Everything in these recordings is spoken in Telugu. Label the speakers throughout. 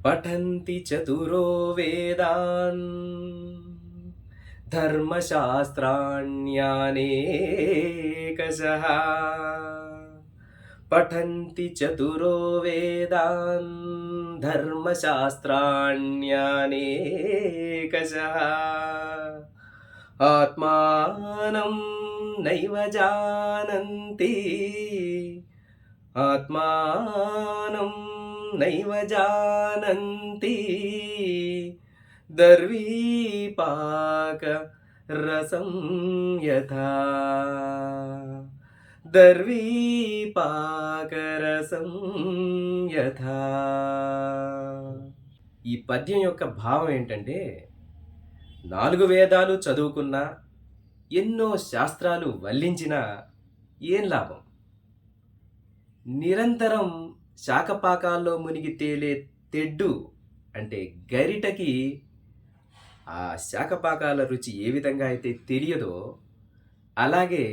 Speaker 1: పఠంతి చతురో వేదాన్ ధర్మశాస్త్రాణ్యానేకశः పఠంతి చతురో వేదాన్ ధర్మశాస్త్రాణ్యానేకశः ఆత్మానం నైవ జానంతి ఆత్మానం నైవ జానంతి దర్వీపాక రసం యథా. దర్వీపాకరసం యథా. ఈ పద్యం యొక్క భావం ఏంటంటే నాలుగు వేదాలు చదువుకున్నా ఎన్నో శాస్త్రాలు వల్లించినా ఏం లాభం? నిరంతరం శాకపాకాల్లో మునిగి తేలే తెడ్డు అంటే గరిటకి ఆ శాకపాకాల రుచి ఏ విధంగా అయితే తెలియదో అలాగే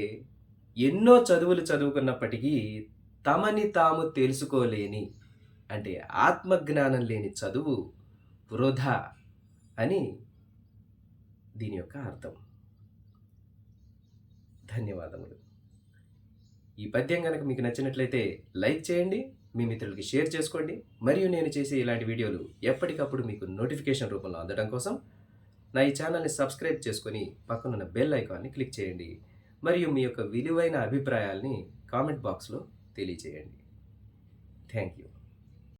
Speaker 1: ఎన్నో చదువులు చదువుకున్నప్పటికీ తమని తాము తెలుసుకోలేని అంటే ఆత్మజ్ఞానం లేని చదువు వృధా అని దీని యొక్క అర్థం. ధన్యవాదములు. ఈ పద్యం కనుక మీకు నచ్చినట్లయితే లైక్ చేయండి మీ మిత్రులకి షేర్ చేసుకోండి. మరియు నేను చేసే ఇలాంటి వీడియోలు ఎప్పటికప్పుడు మీకు నోటిఫికేషన్ రూపంలో అందడం కోసం నా ఈ ఛానల్ని సబ్స్క్రైబ్ చేసుకొని పక్కనున్న బెల్ ఐకాన్ని క్లిక్ చేయండి. మరియు మీ యొక్క విలువైన అభిప్రాయాల్ని కామెంట్ బాక్స్లో తెలియజేయండి. Thank you.